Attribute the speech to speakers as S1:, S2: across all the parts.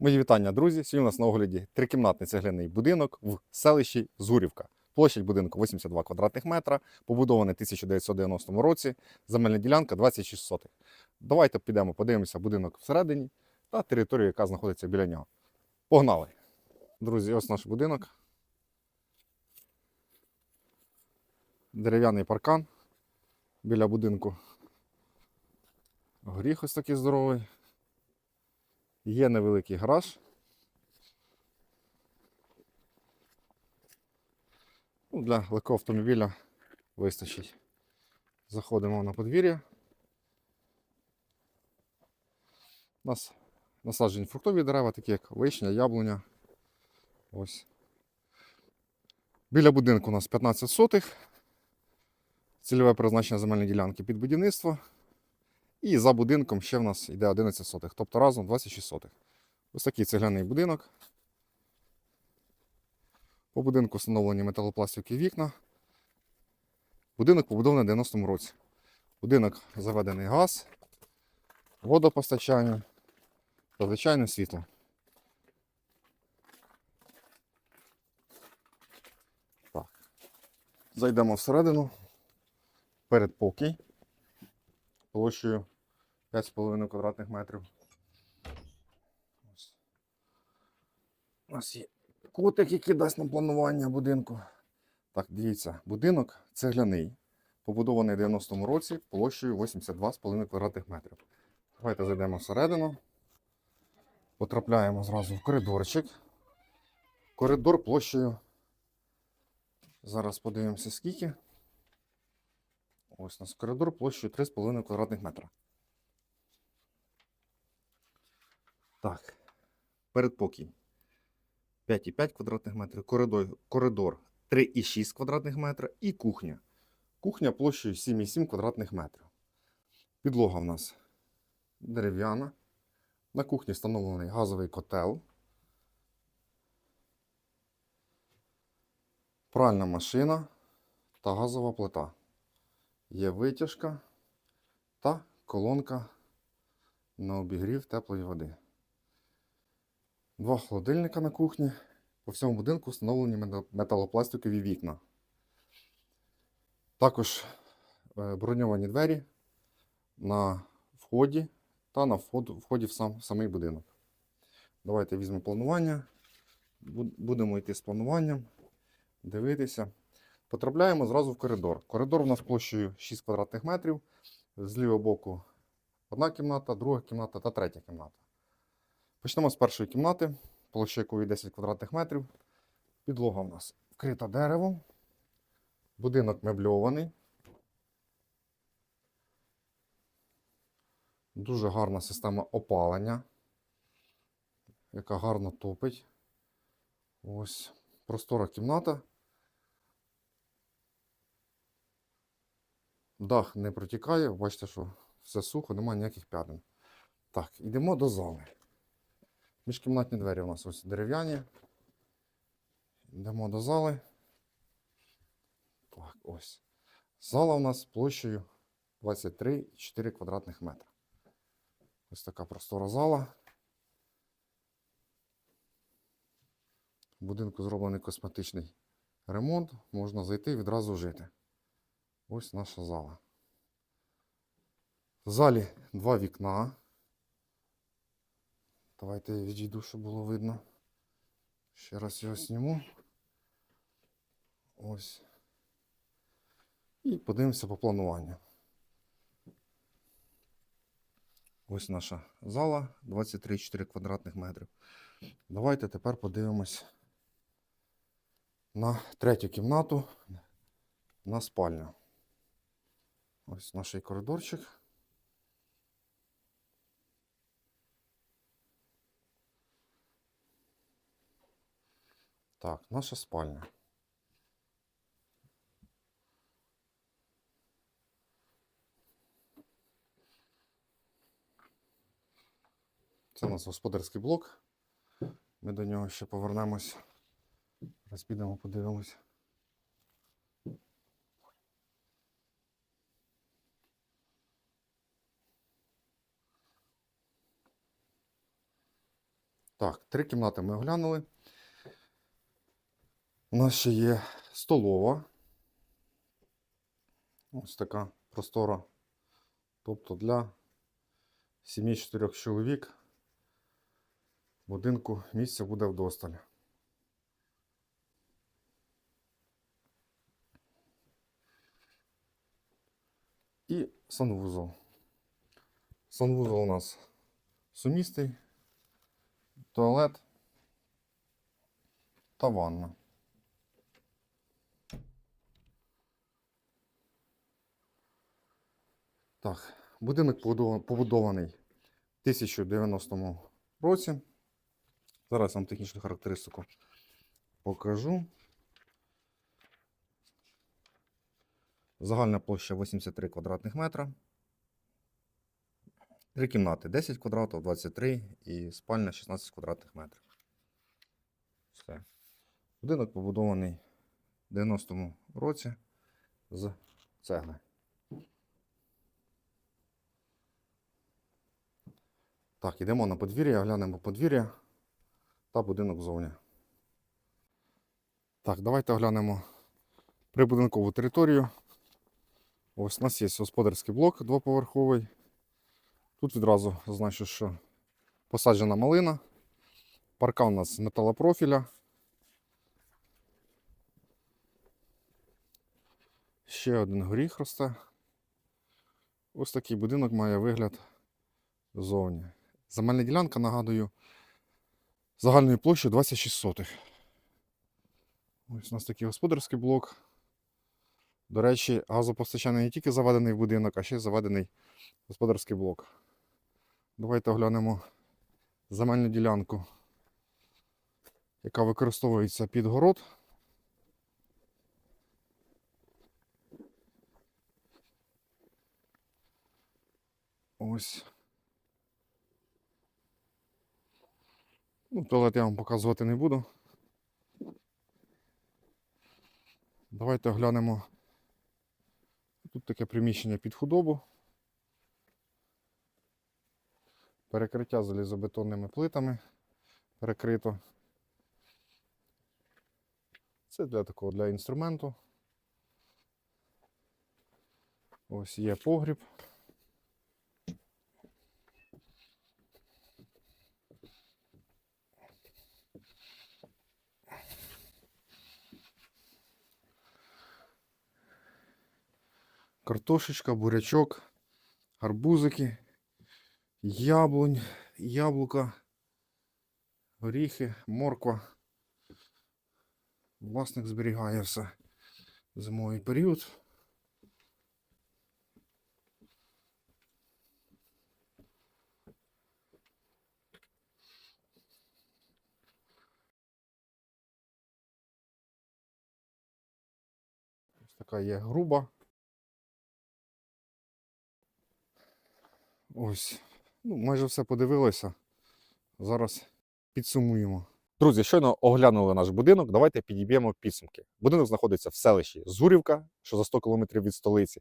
S1: Мої вітання, друзі. Сьогодні у нас на огляді трикімнатний цегляний будинок в селищі Зурівка. Площадь будинку 82 квадратних метра, побудований в 1990 році, земельна ділянка 26 сотих. Давайте підемо подивимося будинок всередині та територію, яка знаходиться біля нього. Погнали! Друзі, ось наш будинок. Дерев'яний паркан біля будинку. Горіх ось такий здоровий. Є невеликий гараж. Ну, для легкого автомобіля вистачить. Заходимо на подвір'я. У нас насаджені фруктові дерева, такі як вишня, яблуня. Ось. Біля будинку у нас 15 сотих. Цільове призначення земельної ділянки під будівництво. І за будинком ще в нас йде 11 сотих, тобто разом 26 сотих. Ось такий цегляний будинок. По будинку встановлені металопластикові вікна. Будинок побудований в 90-му році. Будинок заведений газ, водопостачання та звичайне світло. Так. Зайдемо всередину. Передпокій площею 5,5 квадратних метрів. Ось. У нас є кутик, який дасть нам планування будинку. Так, дивіться, будинок цегляний, побудований в 90-му році площею 82,5 квадратних метрів. Давайте зайдемо всередину. Потрапляємо зразу в коридорчик. Коридор площею. Зараз подивимося скільки. Ось у нас коридор площею 3,5 квадратних метра. Так, передпокій 5,5 квадратних метрів, коридор, коридор 3,6 квадратних метра і кухня. Кухня площею 7,7 квадратних метрів. Підлога в нас дерев'яна. На кухні встановлений газовий котел. Пральна машина та газова плита. Є витяжка та колонка на обігрів теплої води. Два холодильника на кухні. По всьому будинку встановлені металопластикові вікна. Також е, броньовані двері на вході та на вході в сам, самий будинок. Давайте візьмемо планування. Будемо йти з плануванням, дивитися. Потрапляємо зразу в коридор. Коридор у нас площею 6 квадратних метрів. З лівого боку одна кімната, друга кімната та третя кімната. Почнемо з першої кімнати, площа якої 10 квадратних метрів. Підлога у нас вкрита деревом. Будинок мебльований. Дуже гарна система опалення, яка гарно топить. Ось простора кімната. Дах не протікає, бачите, що все сухо, немає ніяких п'ятин. Так, йдемо до зали. Міжкімнатні двері у нас ось дерев'яні. Йдемо до зали. Так, ось. Зала у нас площею 23,4 квадратних метра. Ось така простора зала. В будинку зроблений косметичний ремонт. Можна зайти і відразу жити. Ось наша зала. В залі два вікна. Давайте я відійду, щоб було видно. Ще раз його зніму. Ось. І подивимося по плануванню. Ось наша зала 23,4 квадратних метрів. Давайте тепер подивимось на третю кімнату, на спальню. Ось наш коридорчик. Так, наша спальня. Це у нас господарський блок. Ми до нього ще повернемось. Зараз підемо, подивимось. Так, три кімнати ми оглянули. У нас ще є столова. Ось така простора. Тобто для сім'ї чотирьох чоловік будинку місця буде вдосталь. І санвузол. Санвузол у нас сумістий, туалет та ванна. Так, будинок побудований в 1090 році. Зараз вам технічну характеристику покажу. Загальна площа 83 квадратних метра. Три кімнати 10 квадратів, 23 і спальня 16 квадратних метрів. Все. Будинок побудований в 90-му році з цегли. Так, йдемо на подвір'я, глянемо подвір'я та будинок зовні. Так, давайте оглянемо прибудинкову територію. Ось у нас є господарський блок двоповерховий. Тут відразу значу, що посаджена малина. Паркан у нас з металопрофіля. Ще один горіх росте. Ось такий будинок має вигляд ззовні. Земельна ділянка, нагадую, загальною площею 26 сотих. Ось у нас такий господарський блок. До речі, газопостачання не тільки заведений в будинок, а ще й заведений господарський блок. Давайте оглянемо земельну ділянку, яка використовується під город. Ось. Ну, туалет я вам показувати не буду. Давайте оглянемо. Тут таке приміщення під худобу. Перекриття залізобетонними плитами перекрито. Це для такого для інструменту. Ось є погріб. Картошечка, бурячок, гарбузики, яблунь, яблука, горіхи, морква. Власник зберігає все зимовий період. Ось така є груба. Ось. Ну, майже все подивилося. Зараз підсумуємо. Друзі, щойно оглянули наш будинок. Давайте підіб'ємо підсумки. Будинок знаходиться в селищі Зурівка, що за 100 км від столиці.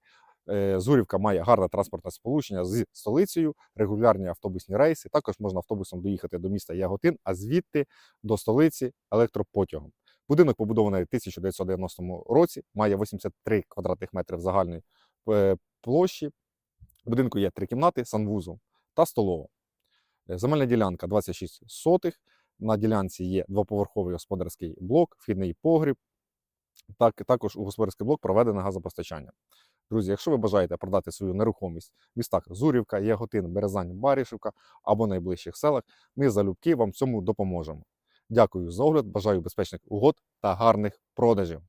S1: Е, Зурівка має гарне транспортне сполучення з столицею, регулярні автобусні рейси. Також можна автобусом доїхати до міста Яготин, а звідти до столиці електропотягом. Будинок побудований в 1990 році, має 83 квадратних метрів загальної е, площі. В будинку є три кімнати, санвузол та столова. Е, Земельна ділянка 26 сотих. На ділянці є двоповерховий господарський блок, вхідний погріб. Так, також у господарський блок проведене газопостачання. Друзі, якщо ви бажаєте продати свою нерухомість в містах Зурівка, Яготин, Березань, Барішівка або найближчих селах, ми залюбки вам в цьому допоможемо. Дякую за огляд, бажаю безпечних угод та гарних продажів.